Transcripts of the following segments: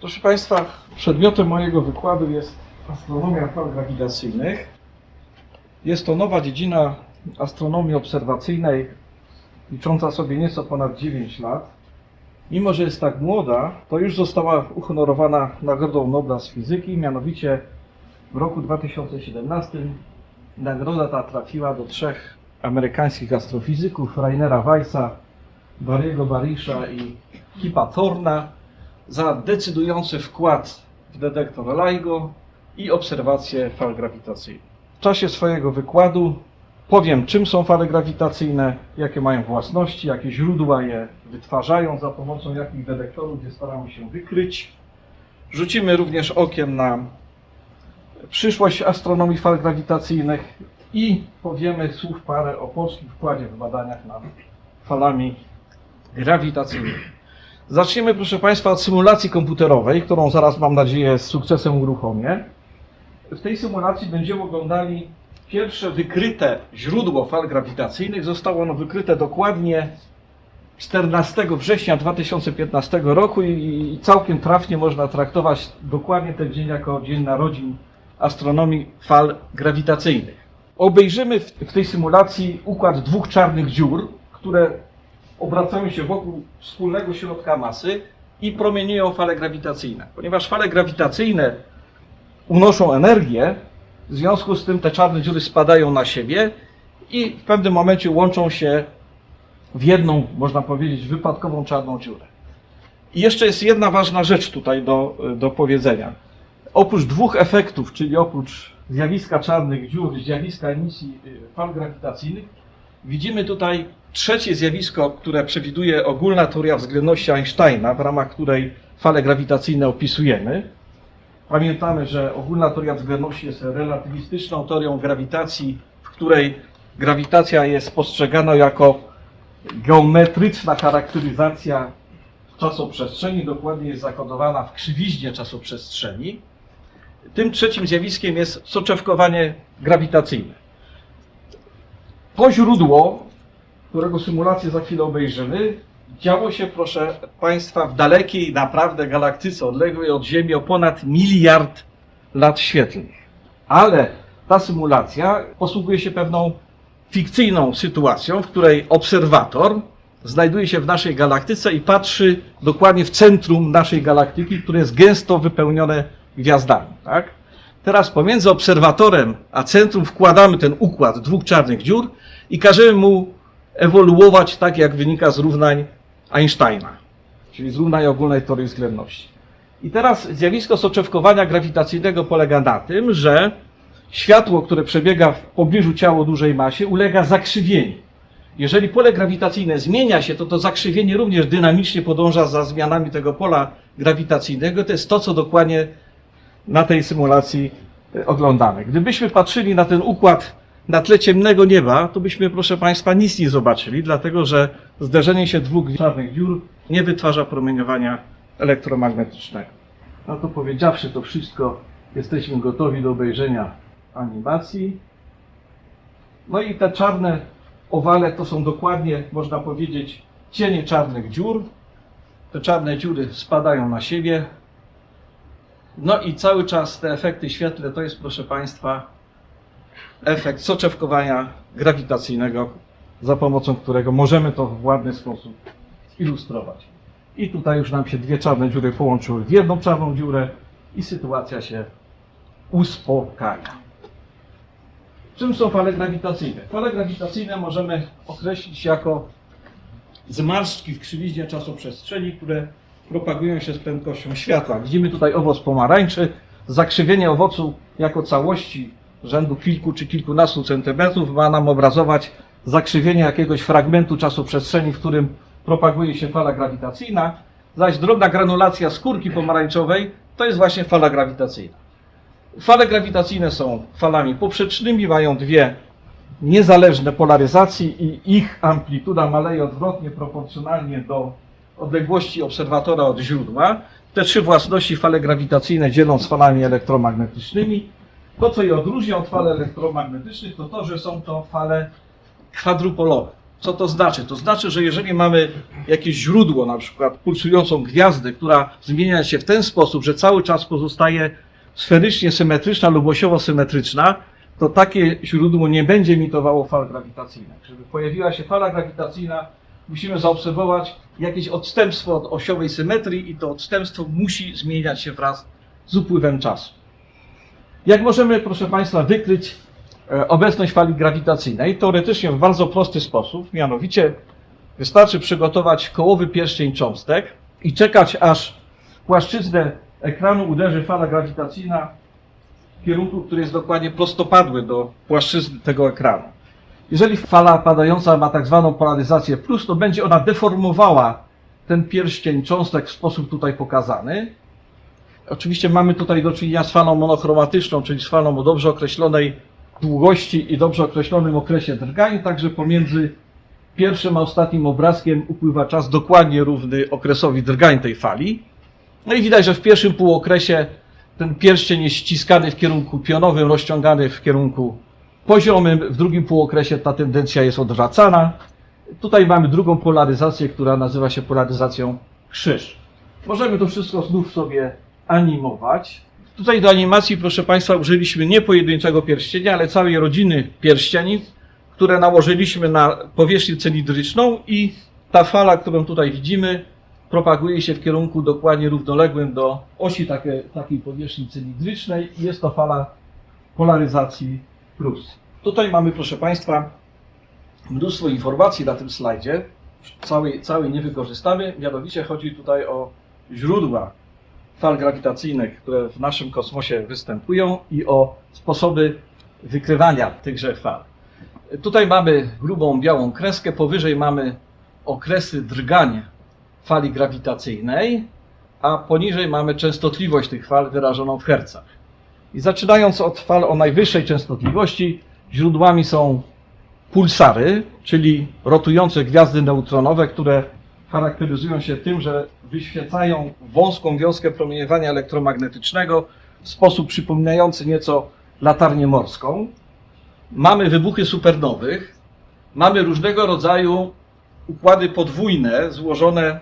Proszę Państwa, przedmiotem mojego wykładu jest astronomia fal grawitacyjnych. Jest to nowa dziedzina astronomii obserwacyjnej, licząca sobie nieco ponad 9 lat. Mimo, że jest tak młoda, to już została uhonorowana Nagrodą Nobla z fizyki, mianowicie w roku 2017 nagroda ta trafiła do trzech amerykańskich astrofizyków, Rainera Weissa, Barry'ego Barisha i Kipa Thorna za decydujący wkład w detektor LIGO i obserwację fal grawitacyjnych. W czasie swojego wykładu powiem, czym są fale grawitacyjne, jakie mają własności, jakie źródła je wytwarzają, za pomocą jakich detektorów je staramy się wykryć. Rzucimy również okiem na przyszłość astronomii fal grawitacyjnych i powiemy słów parę o polskim wkładzie w badaniach nad falami grawitacyjnymi. Zaczniemy, proszę Państwa, od symulacji komputerowej, którą zaraz, mam nadzieję, z sukcesem uruchomię. W tej symulacji będziemy oglądali pierwsze wykryte źródło fal grawitacyjnych. Zostało ono wykryte dokładnie 14 września 2015 roku i, całkiem trafnie można traktować dokładnie ten dzień jako dzień narodzin astronomii fal grawitacyjnych. Obejrzymy w tej symulacji układ dwóch czarnych dziur, które obracają się wokół wspólnego środka masy i promieniują fale grawitacyjne. Ponieważ fale grawitacyjne unoszą energię, w związku z tym te czarne dziury spadają na siebie i w pewnym momencie łączą się w jedną, można powiedzieć, wypadkową czarną dziurę. I jeszcze jest jedna ważna rzecz tutaj do, do powiedzenia. Oprócz dwóch efektów, czyli oprócz zjawiska czarnych dziur, zjawiska emisji y, fal grawitacyjnych, widzimy tutaj trzecie zjawisko, które przewiduje ogólna teoria względności Einsteina, w ramach której fale grawitacyjne opisujemy. Pamiętamy, że ogólna teoria względności jest relatywistyczną teorią grawitacji, w której grawitacja jest postrzegana jako geometryczna charakteryzacja czasoprzestrzeni, dokładnie jest zakodowana w krzywiźnie czasoprzestrzeni. Tym trzecim zjawiskiem jest soczewkowanie grawitacyjne. To źródło, którego symulację za chwilę obejrzymy, działo się, proszę Państwa, w dalekiej naprawdę galaktyce odległej od Ziemi o ponad miliard lat świetlnych. Ale ta symulacja posługuje się pewną fikcyjną sytuacją, w której obserwator znajduje się w naszej galaktyce i patrzy dokładnie w centrum naszej galaktyki, które jest gęsto wypełnione gwiazdami. Tak? Teraz pomiędzy obserwatorem a centrum wkładamy ten układ dwóch czarnych dziur i każemy mu ewoluować tak, jak wynika z równań Einsteina, czyli z równań ogólnej teorii względności. I teraz zjawisko soczewkowania grawitacyjnego polega na tym, że światło, które przebiega w pobliżu ciała dużej masie, ulega zakrzywieniu. Jeżeli pole grawitacyjne zmienia się, to to zakrzywienie również dynamicznie podąża za zmianami tego pola grawitacyjnego. To jest to, co dokładnie na tej symulacji e, oglądamy. Gdybyśmy patrzyli na ten układ na tle ciemnego nieba, to byśmy, proszę Państwa, nic nie zobaczyli, dlatego że zderzenie się dwóch czarnych dziur nie wytwarza promieniowania elektromagnetycznego. No to powiedziawszy to wszystko, jesteśmy gotowi do obejrzenia animacji. No i te czarne owale to są dokładnie, można powiedzieć, cienie czarnych dziur. Te czarne dziury spadają na siebie. No i cały czas te efekty świetlne to jest, proszę Państwa, efekt soczewkowania grawitacyjnego, za pomocą którego możemy to w ładny sposób ilustrować. I tutaj już nam się dwie czarne dziury połączyły w jedną czarną dziurę i sytuacja się uspokaja. Czym są fale grawitacyjne? Fale grawitacyjne możemy określić jako zmarszczki w krzywiźnie czasoprzestrzeni, które propagują się z prędkością światła. Widzimy tutaj owoc pomarańczy. Zakrzywienie owocu jako całości rzędu kilku czy kilkunastu centymetrów ma nam obrazować zakrzywienie jakiegoś fragmentu czasoprzestrzeni, w którym propaguje się fala grawitacyjna, zaś drobna granulacja skórki pomarańczowej to jest właśnie fala grawitacyjna. Fale grawitacyjne są falami poprzecznymi, mają dwie niezależne polaryzacje i ich amplituda maleje odwrotnie proporcjonalnie do odległości obserwatora od źródła. Te trzy własności fale grawitacyjne dzielą z falami elektromagnetycznymi. To, co je odróżnia od fal elektromagnetycznych, to to, że są to fale kwadrupolowe. Co to znaczy? To znaczy, że jeżeli mamy jakieś źródło, na przykład pulsującą gwiazdę, która zmienia się w ten sposób, że cały czas pozostaje sferycznie symetryczna lub osiowo symetryczna, to takie źródło nie będzie emitowało fal grawitacyjnych. Żeby pojawiła się fala grawitacyjna, musimy zaobserwować jakieś odstępstwo od osiowej symetrii i to odstępstwo musi zmieniać się wraz z upływem czasu. Jak możemy, proszę Państwa, wykryć e, obecność fali grawitacyjnej? Teoretycznie w bardzo prosty sposób, mianowicie wystarczy przygotować kołowy pierścień cząstek i czekać, aż płaszczyznę ekranu uderzy fala grawitacyjna w kierunku, który jest dokładnie prostopadły do płaszczyzny tego ekranu. Jeżeli fala padająca ma tak zwaną polaryzację plus, to będzie ona deformowała ten pierścień cząstek w sposób tutaj pokazany. Oczywiście mamy tutaj do czynienia z falą monochromatyczną, czyli z falą o dobrze określonej długości i dobrze określonym okresie drgań, także pomiędzy pierwszym a ostatnim obrazkiem upływa czas dokładnie równy okresowi drgań tej fali. No i widać, że w pierwszym półokresie ten pierścień jest ściskany w kierunku pionowym, rozciągany w kierunku poziomym, w drugim półokresie ta tendencja jest odwracana. Tutaj mamy drugą polaryzację, która nazywa się polaryzacją krzyż. Możemy to wszystko znów sobie animować. Tutaj do animacji, proszę Państwa, użyliśmy nie pojedynczego pierścienia, ale całej rodziny pierścieni, które nałożyliśmy na powierzchnię cylindryczną i ta fala, którą tutaj widzimy, propaguje się w kierunku dokładnie równoległym do osi takie, takiej powierzchni cylindrycznej i jest to fala polaryzacji plus. Tutaj mamy, proszę Państwa, mnóstwo informacji na tym slajdzie. Całej, całej nie wykorzystamy. Mianowicie chodzi tutaj o źródła fal grawitacyjnych, które w naszym kosmosie występują i o sposoby wykrywania tychże fal. Tutaj mamy grubą białą kreskę, powyżej mamy okresy drgań fali grawitacyjnej, a poniżej mamy częstotliwość tych fal wyrażoną w hercach. I zaczynając od fal o najwyższej częstotliwości, źródłami są pulsary, czyli rotujące gwiazdy neutronowe, które charakteryzują się tym, że wyświecają wąską wiązkę promieniowania elektromagnetycznego w sposób przypominający nieco latarnię morską. Mamy wybuchy supernowych, mamy różnego rodzaju układy podwójne złożone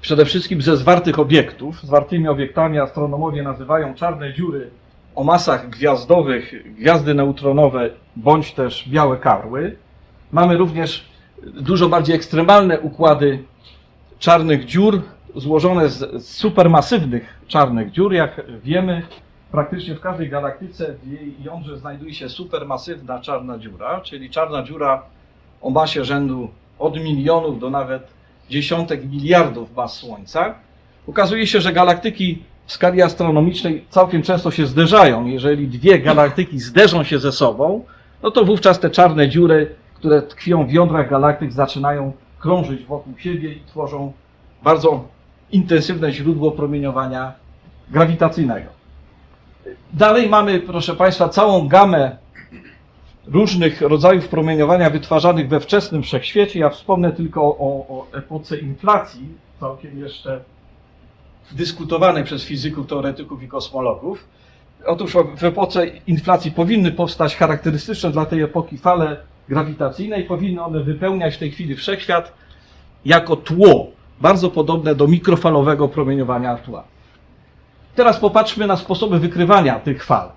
przede wszystkim ze zwartych obiektów. Zwartymi obiektami astronomowie nazywają czarne dziury o masach gwiazdowych, gwiazdy neutronowe bądź też białe karły. Mamy również dużo bardziej ekstremalne układy czarnych dziur złożone z supermasywnych czarnych dziur. Jak wiemy, praktycznie w każdej galaktyce w jej jądrze znajduje się supermasywna czarna dziura, czyli czarna dziura o masie rzędu od milionów do nawet dziesiątek miliardów mas Słońca. Okazuje się, że galaktyki w skali astronomicznej całkiem często się zderzają. Jeżeli dwie galaktyki zderzą się ze sobą, no to wówczas te czarne dziury, które tkwią w jądrach galaktyk, zaczynają krążyć wokół siebie i tworzą bardzo intensywne źródło promieniowania grawitacyjnego. Dalej mamy, proszę Państwa, całą gamę różnych rodzajów promieniowania wytwarzanych we wczesnym wszechświecie. Ja wspomnę tylko o, o epoce inflacji, całkiem jeszcze dyskutowanej przez fizyków, teoretyków i kosmologów. Otóż w epoce inflacji powinny powstać charakterystyczne dla tej epoki fale grawitacyjne i powinny one wypełniać w tej chwili wszechświat jako tło, bardzo podobne do mikrofalowego promieniowania tła. Teraz popatrzmy na sposoby wykrywania tych fal.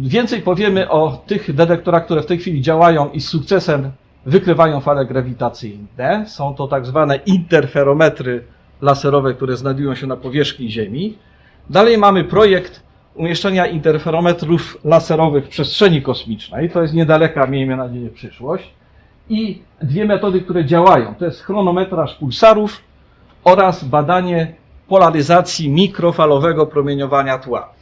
Więcej powiemy o tych detektorach, które w tej chwili działają i z sukcesem wykrywają fale grawitacyjne. Są to tak zwane interferometry laserowe, które znajdują się na powierzchni Ziemi. Dalej mamy projekt umieszczenia interferometrów laserowych w przestrzeni kosmicznej. To jest niedaleka, miejmy nadzieję, przyszłość. I dwie metody, które działają. To jest chronometraż pulsarów oraz badanie polaryzacji mikrofalowego promieniowania tła.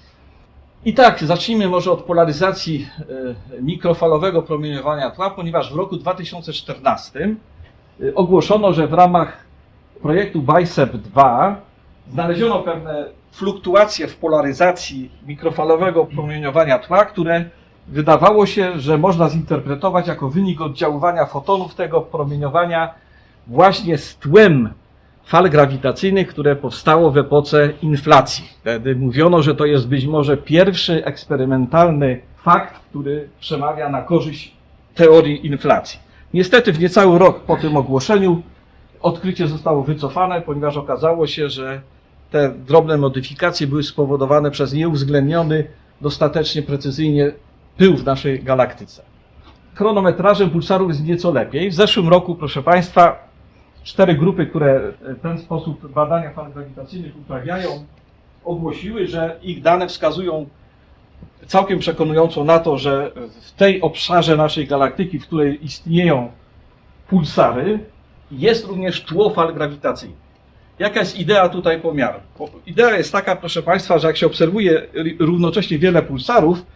I tak, zacznijmy może od polaryzacji e, mikrofalowego promieniowania tła, ponieważ w roku 2014 e, ogłoszono, że w ramach projektu BICEP-2 znaleziono pewne fluktuacje w polaryzacji mikrofalowego promieniowania tła, które wydawało się, że można zinterpretować jako wynik oddziaływania fotonów tego promieniowania właśnie z tłem fal grawitacyjnych, które powstało w epoce inflacji. Wtedy mówiono, że to jest być może pierwszy eksperymentalny fakt, który przemawia na korzyść teorii inflacji. Niestety w niecały rok po tym ogłoszeniu odkrycie zostało wycofane, ponieważ okazało się, że te drobne modyfikacje były spowodowane przez nieuwzględniony dostatecznie precyzyjnie pył w naszej galaktyce. Chronometrażem pulsarów jest nieco lepiej. W zeszłym roku, proszę Państwa, cztery grupy, które ten sposób badania fal grawitacyjnych uprawiają, ogłosiły, że ich dane wskazują całkiem przekonująco na to, że w tej obszarze naszej galaktyki, w której istnieją pulsary, jest również tło fal grawitacyjnych. Jaka jest idea tutaj pomiaru? Po- Idea jest taka, proszę Państwa, że jak się obserwuje równocześnie wiele pulsarów,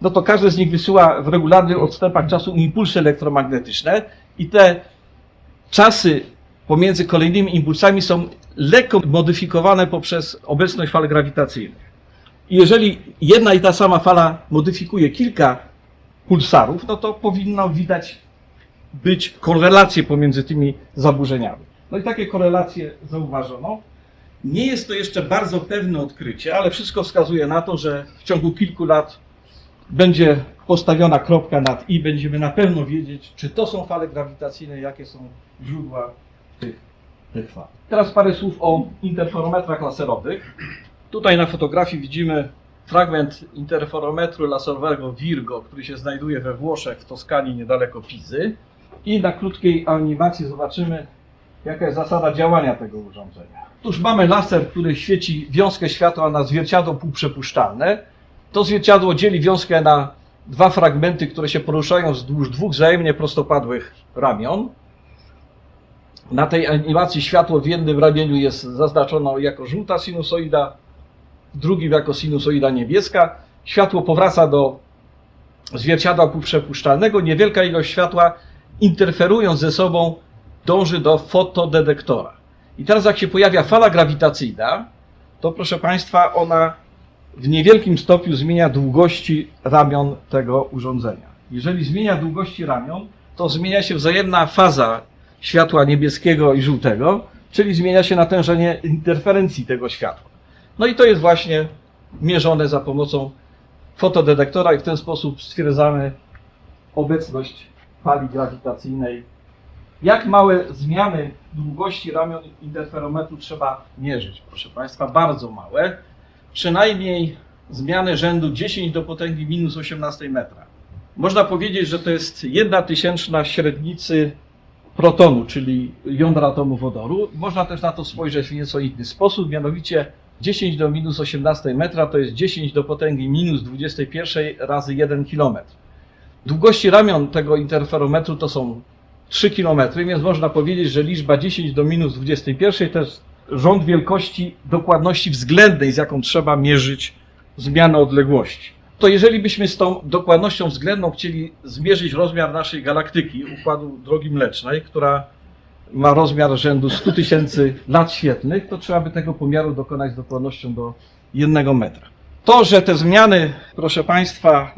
no to każdy z nich wysyła w regularnych odstępach czasu impulsy elektromagnetyczne i te czasy pomiędzy kolejnymi impulsami są lekko modyfikowane poprzez obecność fal grawitacyjnych. I jeżeli jedna i ta sama fala modyfikuje kilka pulsarów, no to powinno widać być korelacje pomiędzy tymi zaburzeniami. No i takie korelacje zauważono. Nie jest to jeszcze bardzo pewne odkrycie, ale wszystko wskazuje na to, że w ciągu kilku lat będzie postawiona kropka nad i, będziemy na pewno wiedzieć, czy to są fale grawitacyjne, jakie są źródła tych, tych fal. Teraz parę słów o interferometrach laserowych. Tutaj na fotografii widzimy fragment interferometru laserowego Virgo, który się znajduje we Włoszech, w Toskanii, niedaleko Pizy. I na krótkiej animacji zobaczymy, jaka jest zasada działania tego urządzenia. Otóż mamy laser, który świeci wiązkę światła na zwierciadło półprzepuszczalne. To zwierciadło dzieli wiązkę na dwa fragmenty, które się poruszają wzdłuż dwóch wzajemnie prostopadłych ramion. Na tej animacji światło w jednym ramieniu jest zaznaczone jako żółta sinusoida, w drugim jako sinusoida niebieska. Światło powraca do zwierciadła półprzepuszczalnego. Niewielka ilość światła interferując ze sobą dąży do fotodetektora. I teraz jak się pojawia fala grawitacyjna, to proszę Państwa, ona w niewielkim stopniu zmienia długości ramion tego urządzenia. Jeżeli zmienia długości ramion, to zmienia się wzajemna faza światła niebieskiego i żółtego, czyli zmienia się natężenie interferencji tego światła. No i to jest właśnie mierzone za pomocą fotodetektora i w ten sposób stwierdzamy obecność fali grawitacyjnej. Jak małe zmiany długości ramion interferometru trzeba mierzyć, proszę Państwa? Bardzo małe. Przynajmniej zmiany rzędu 10 do potęgi minus 18 metra. Można powiedzieć, że to jest jedna tysięczna średnicy protonu, czyli jądra atomu wodoru. Można też na to spojrzeć w nieco inny sposób, mianowicie 10 do minus 18 metra to jest 10 do potęgi minus 21 razy 1 kilometr. Długości ramion tego interferometru to są 3 km, więc można powiedzieć, że liczba 10 do minus 21 to jest rząd wielkości dokładności względnej, z jaką trzeba mierzyć zmianę odległości. To jeżeli byśmy z tą dokładnością względną chcieli zmierzyć rozmiar naszej galaktyki, Układu Drogi Mlecznej, która ma rozmiar rzędu 100 tysięcy lat świetlnych, to trzeba by tego pomiaru dokonać z dokładnością do 1 metra. To, że te zmiany, proszę Państwa,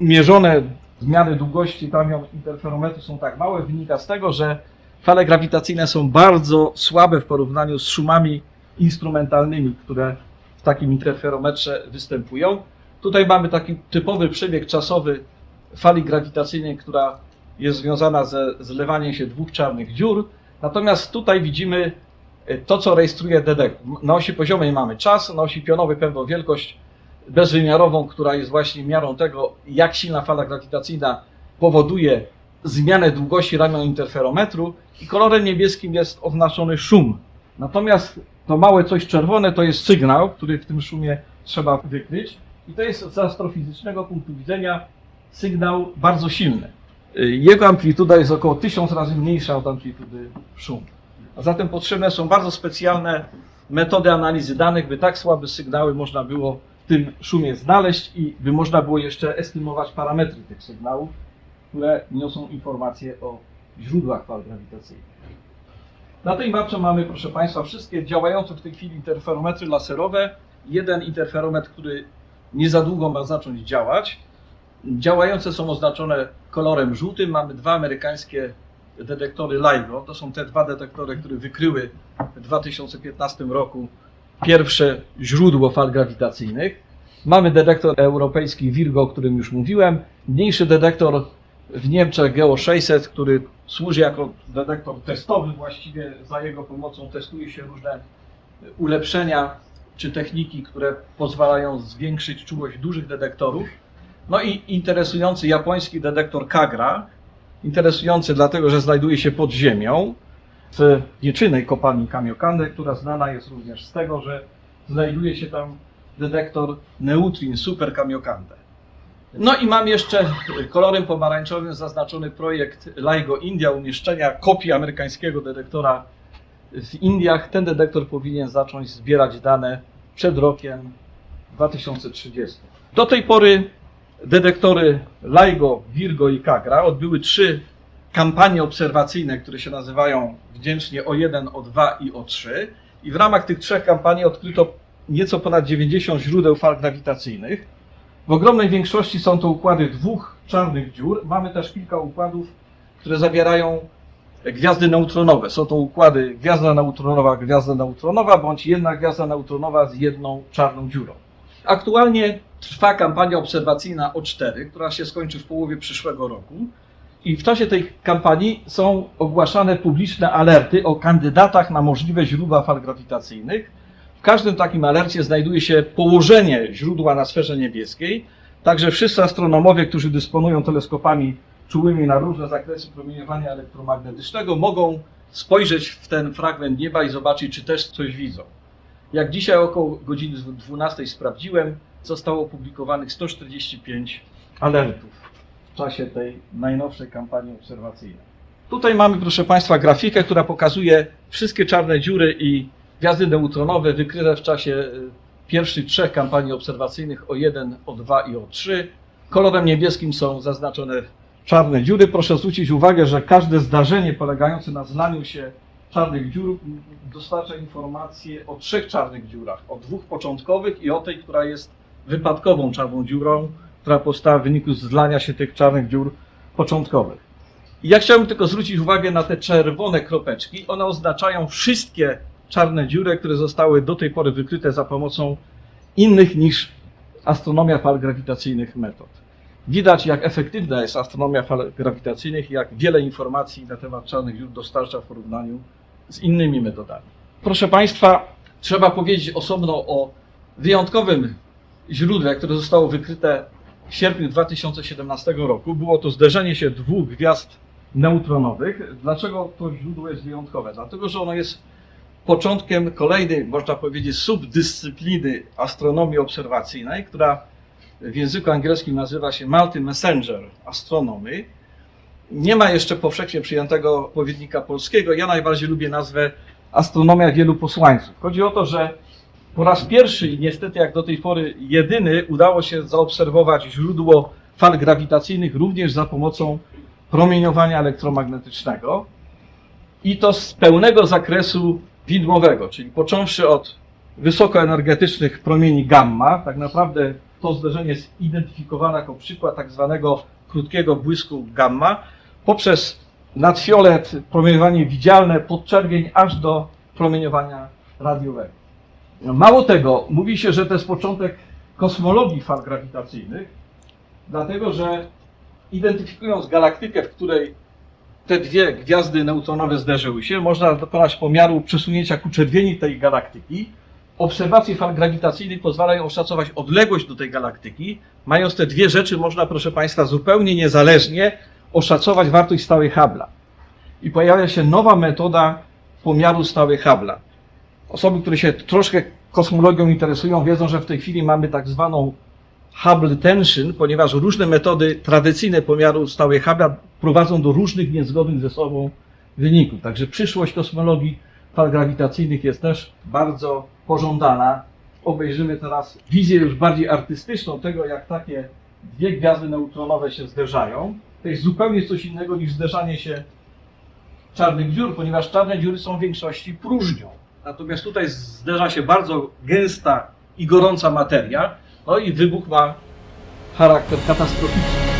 mierzone zmiany długości ramion interferometru są tak małe, wynika z tego, że fale grawitacyjne są bardzo słabe w porównaniu z szumami instrumentalnymi, które w takim interferometrze występują. Tutaj mamy taki typowy przebieg czasowy fali grawitacyjnej, która jest związana ze zlewaniem się dwóch czarnych dziur. Natomiast tutaj widzimy e, to, co rejestruje detektor. Na osi poziomej mamy czas, na osi pionowej pewną wielkość bezwymiarową, która jest właśnie miarą tego, jak silna fala grawitacyjna powoduje zmianę długości ramion interferometru i kolorem niebieskim jest oznaczony szum. Natomiast to małe coś czerwone to jest sygnał, który w tym szumie trzeba wykryć i to jest z astrofizycznego punktu widzenia sygnał bardzo silny. Jego amplituda jest około 1000 razy mniejsza od amplitudy szumu. A zatem potrzebne są bardzo specjalne metody analizy danych, by tak słabe sygnały można było w tym szumie znaleźć i by można było jeszcze estymować parametry tych sygnałów, które niosą informacje o źródłach fal grawitacyjnych. Na tej mapce mamy, proszę Państwa, wszystkie działające w tej chwili interferometry laserowe. Jeden interferometr, który nie za długo ma zacząć działać. Działające są oznaczone kolorem żółtym. Mamy dwa amerykańskie detektory LIGO. To są te dwa detektory, które wykryły w 2015 roku pierwsze źródło fal grawitacyjnych. Mamy detektor europejski Virgo, o którym już mówiłem. Mniejszy detektor w Niemczech Geo 600, który służy jako detektor testowy właściwie. Za jego pomocą testuje się różne ulepszenia czy techniki, które pozwalają zwiększyć czułość dużych detektorów. No i interesujący japoński detektor Kagra, interesujący dlatego, że znajduje się pod ziemią w nieczynnej kopalni Kamiokande, która znana jest również z tego, że znajduje się tam detektor neutrin Super Kamiokande. No i mam jeszcze kolorem pomarańczowym zaznaczony projekt LIGO India umieszczenia kopii amerykańskiego detektora w Indiach. Ten detektor powinien zacząć zbierać dane przed rokiem 2030. Do tej pory detektory LIGO, Virgo i Kagra odbyły trzy kampanie obserwacyjne, które się nazywają wdzięcznie O1, O2 i O3. I w ramach tych trzech kampanii odkryto nieco ponad 90 źródeł fal grawitacyjnych. W ogromnej większości są to układy dwóch czarnych dziur. Mamy też kilka układów, które zawierają gwiazdy neutronowe. Są to układy gwiazda neutronowa, gwiazda neutronowa, bądź jedna gwiazda neutronowa z jedną czarną dziurą. Aktualnie trwa kampania obserwacyjna O4, która się skończy w połowie przyszłego roku. I w czasie tej kampanii są ogłaszane publiczne alerty o kandydatach na możliwe źródła fal grawitacyjnych. W każdym takim alercie znajduje się położenie źródła na sferze niebieskiej. Także wszyscy astronomowie, którzy dysponują teleskopami czułymi na różne zakresy promieniowania elektromagnetycznego, mogą spojrzeć w ten fragment nieba i zobaczyć, czy też coś widzą. Jak dzisiaj około godziny 12 sprawdziłem, zostało opublikowanych 145 alertów w czasie tej najnowszej kampanii obserwacyjnej. Tutaj mamy, proszę Państwa, grafikę, która pokazuje wszystkie czarne dziury i gwiazdy neutronowe wykryte w czasie y, pierwszych trzech kampanii obserwacyjnych O1, O2 i O3. Kolorem niebieskim są zaznaczone czarne dziury. Proszę zwrócić uwagę, że każde zdarzenie polegające na zlaniu się czarnych dziur dostarcza informacje o trzech czarnych dziurach. O dwóch początkowych i o tej, która jest wypadkową czarną dziurą, która powstała w wyniku zlania się tych czarnych dziur początkowych. I ja chciałbym tylko zwrócić uwagę na te czerwone kropeczki. One oznaczają wszystkie czarne dziury, które zostały do tej pory wykryte za pomocą innych niż astronomia fal grawitacyjnych metod. Widać, jak efektywna jest astronomia fal grawitacyjnych i jak wiele informacji na temat czarnych dziur dostarcza w porównaniu z innymi metodami. Proszę Państwa, trzeba powiedzieć osobno o wyjątkowym źródle, które zostało wykryte w sierpniu 2017 roku. Było to zderzenie się dwóch gwiazd neutronowych. Dlaczego to źródło jest wyjątkowe? Dlatego, że ono jest początkiem kolejnej, można powiedzieć, subdyscypliny astronomii obserwacyjnej, która w języku angielskim nazywa się Multi-Messenger Astronomy. Nie ma jeszcze powszechnie przyjętego odpowiednika polskiego. Ja najbardziej lubię nazwę astronomia wielu posłańców. Chodzi o to, że po raz pierwszy i niestety jak do tej pory jedyny udało się zaobserwować źródło fal grawitacyjnych również za pomocą promieniowania elektromagnetycznego i to z pełnego zakresu widmowego, czyli począwszy od wysokoenergetycznych promieni gamma, tak naprawdę to zderzenie jest identyfikowane jako przykład tak zwanego krótkiego błysku gamma, poprzez nadfiolet, promieniowanie widzialne, podczerwień, aż do promieniowania radiowego. Mało tego, mówi się, że to jest początek kosmologii fal grawitacyjnych, dlatego że identyfikując galaktykę, w której te dwie gwiazdy neutronowe zderzyły się, można dokonać pomiaru przesunięcia ku czerwieni tej galaktyki. Obserwacje fal grawitacyjnych pozwalają oszacować odległość do tej galaktyki. Mając te dwie rzeczy, można, proszę Państwa, zupełnie niezależnie oszacować wartość stałej Hubble'a. I pojawia się nowa metoda pomiaru stałej Hubble'a. Osoby, które się troszkę kosmologią interesują, wiedzą, że w tej chwili mamy tak zwaną Hubble tension, ponieważ różne metody tradycyjne pomiaru stałej Hubble'a prowadzą do różnych niezgodnych ze sobą wyników. Także przyszłość kosmologii fal grawitacyjnych jest też bardzo pożądana. Obejrzymy teraz wizję już bardziej artystyczną tego, jak takie dwie gwiazdy neutronowe się zderzają. To jest zupełnie coś innego niż zderzanie się czarnych dziur, ponieważ czarne dziury są w większości próżnią. Natomiast tutaj zderza się bardzo gęsta i gorąca materia, no i wybuch ma charakter katastroficzny.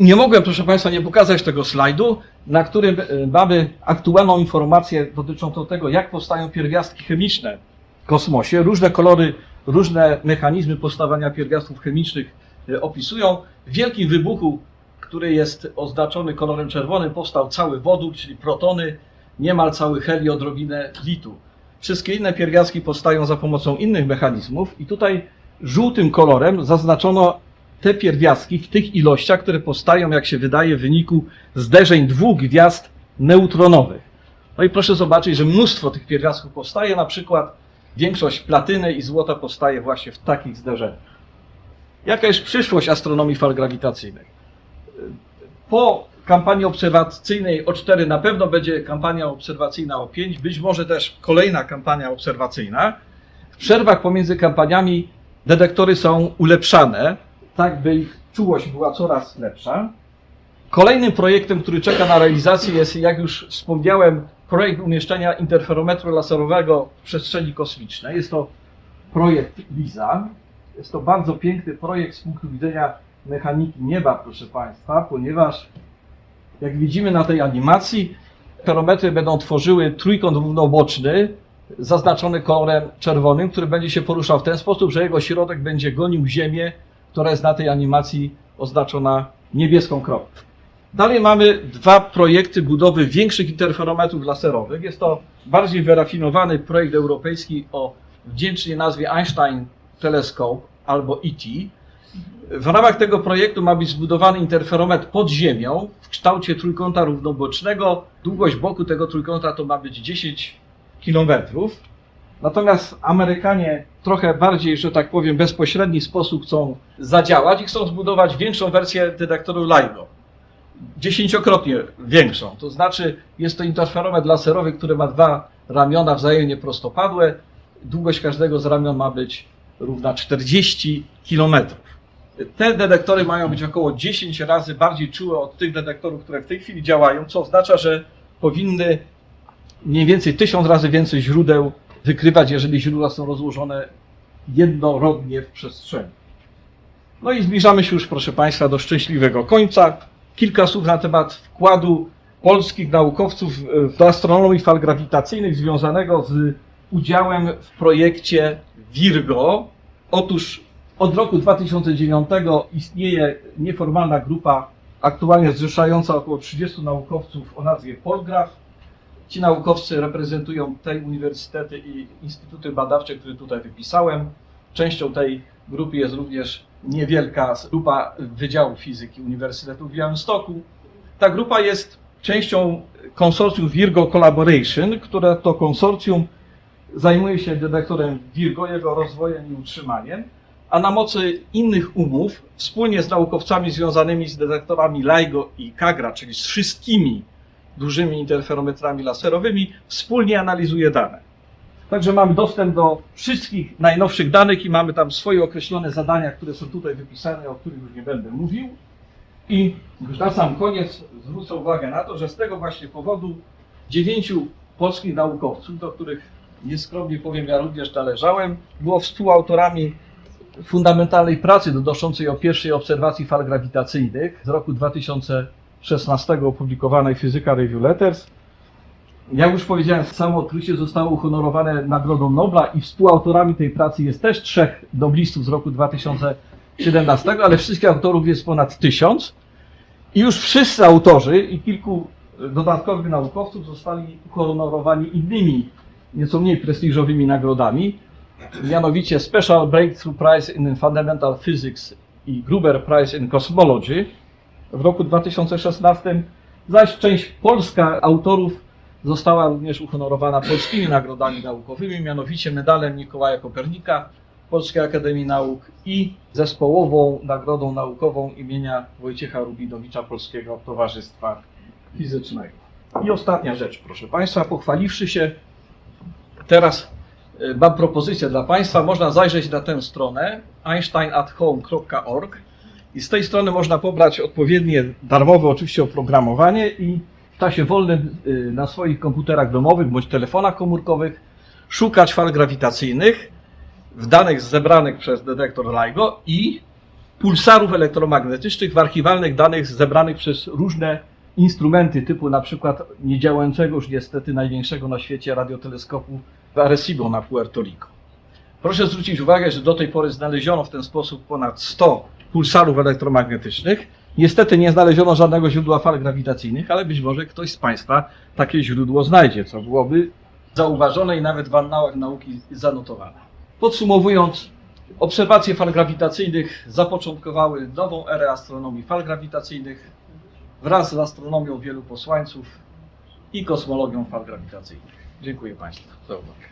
Nie mogłem, proszę Państwa, nie pokazać tego slajdu, na którym e, mamy aktualną informację dotyczącą tego, jak powstają pierwiastki chemiczne w kosmosie. Różne kolory, różne mechanizmy powstawania pierwiastków chemicznych e, opisują. W wielkim wybuchu, który jest oznaczony kolorem czerwonym, powstał cały wodór, czyli protony, niemal cały helio, odrobinę litu. Wszystkie inne pierwiastki powstają za pomocą innych mechanizmów i tutaj żółtym kolorem zaznaczono te pierwiastki w tych ilościach, które powstają, jak się wydaje, w wyniku zderzeń dwóch gwiazd neutronowych. No i proszę zobaczyć, że mnóstwo tych pierwiastków powstaje, na przykład większość platyny i złota powstaje właśnie w takich zderzeniach. Jaka jest przyszłość astronomii fal grawitacyjnych? Po kampanii obserwacyjnej o 4 na pewno będzie kampania obserwacyjna o 5, być może też kolejna kampania obserwacyjna. W przerwach pomiędzy kampaniami detektory są ulepszane, tak by ich czułość była coraz lepsza. Kolejnym projektem, który czeka na realizację jest, jak już wspomniałem, projekt umieszczenia interferometru laserowego w przestrzeni kosmicznej. Jest to projekt LISA. Jest to bardzo piękny projekt z punktu widzenia mechaniki nieba, proszę Państwa, ponieważ jak widzimy na tej animacji, perometry będą tworzyły trójkąt równoboczny, zaznaczony kolorem czerwonym, który będzie się poruszał w ten sposób, że jego środek będzie gonił Ziemię, która jest na tej animacji oznaczona niebieską kropką. Dalej mamy dwa projekty budowy większych interferometrów laserowych. Jest to bardziej wyrafinowany projekt europejski o wdzięcznej nazwie Einstein Telescope albo ET. W ramach tego projektu ma być zbudowany interferometr pod ziemią w kształcie trójkąta równobocznego. Długość boku tego trójkąta to ma być 10 km. Natomiast Amerykanie trochę bardziej, że tak powiem, bezpośredni sposób chcą zadziałać i chcą zbudować większą wersję detektoru LIGO. Dziesięciokrotnie większą. To znaczy jest to interferometr laserowy, który ma dwa ramiona wzajemnie prostopadłe. Długość każdego z ramion ma być równa 40 kilometrów. Te detektory mają być około 10 razy bardziej czułe od tych detektorów, które w tej chwili działają, co oznacza, że powinny mniej więcej 1000 razy więcej źródeł wykrywać, jeżeli źródła są rozłożone jednorodnie w przestrzeni. No i zbliżamy się już, proszę Państwa, do szczęśliwego końca. Kilka słów na temat wkładu polskich naukowców w astronomię fal grawitacyjnych związanego z udziałem w projekcie Virgo. Otóż od roku 2009 istnieje nieformalna grupa, aktualnie zrzeszająca około 30 naukowców o nazwie Polgraf. Ci naukowcy reprezentują te uniwersytety i instytuty badawcze, które tutaj wypisałem. Częścią tej grupy jest również niewielka grupa Wydziału Fizyki Uniwersytetu w Białymstoku. Ta grupa jest częścią konsorcjum Virgo Collaboration, które to konsorcjum zajmuje się detektorem Virgo, jego rozwojem i utrzymaniem, a na mocy innych umów, wspólnie z naukowcami związanymi z detektorami LIGO i KAGRA, czyli z wszystkimi dużymi interferometrami laserowymi, wspólnie analizuje dane. Także mamy dostęp do wszystkich najnowszych danych i mamy tam swoje określone zadania, które są tutaj wypisane, o których już nie będę mówił. I już na sam koniec zwrócę uwagę na to, że z tego właśnie powodu dziewięciu polskich naukowców, do których nieskromnie powiem, ja również należałem, było współautorami fundamentalnej pracy dotyczącej o pierwszej obserwacji fal grawitacyjnych z roku 2016 opublikowanej Physical Review Letters. Jak już powiedziałem, samo odkrycie zostało uhonorowane Nagrodą Nobla i współautorami tej pracy jest też trzech noblistów z roku 2017, ale wszystkich autorów jest ponad tysiąc. I już wszyscy autorzy i kilku dodatkowych naukowców zostali uhonorowani innymi, nieco mniej prestiżowymi nagrodami, mianowicie Special Breakthrough Prize in Fundamental Physics i Gruber Prize in Cosmology w roku 2016, zaś część polska autorów została również uhonorowana polskimi nagrodami naukowymi, mianowicie medalem Mikołaja Kopernika Polskiej Akademii Nauk i zespołową nagrodą naukową imienia Wojciecha Rubinowicza Polskiego Towarzystwa Fizycznego. I ostatnia rzecz, proszę Państwa, pochwaliwszy się, teraz y, mam propozycję dla Państwa, można zajrzeć na tę stronę einsteinathome.org i z tej strony można pobrać odpowiednie darmowe oczywiście oprogramowanie i w czasie wolnym y, na swoich komputerach domowych bądź telefonach komórkowych szukać fal grawitacyjnych w danych zebranych przez detektor LIGO i pulsarów elektromagnetycznych w archiwalnych danych zebranych przez różne instrumenty typu na przykład niedziałającego już niestety największego na świecie radioteleskopu w Arecibo na Puerto Rico. Proszę zwrócić uwagę, że do tej pory znaleziono w ten sposób ponad 100 pulsarów elektromagnetycznych. Niestety nie znaleziono żadnego źródła fal grawitacyjnych, ale być może ktoś z Państwa takie źródło znajdzie, co byłoby zauważone i nawet w annałach nauki zanotowane. Podsumowując, obserwacje fal grawitacyjnych zapoczątkowały nową erę astronomii fal grawitacyjnych wraz z astronomią wielu posłańców i kosmologią fal grawitacyjnych. Dziękuję Państwu za uwagę.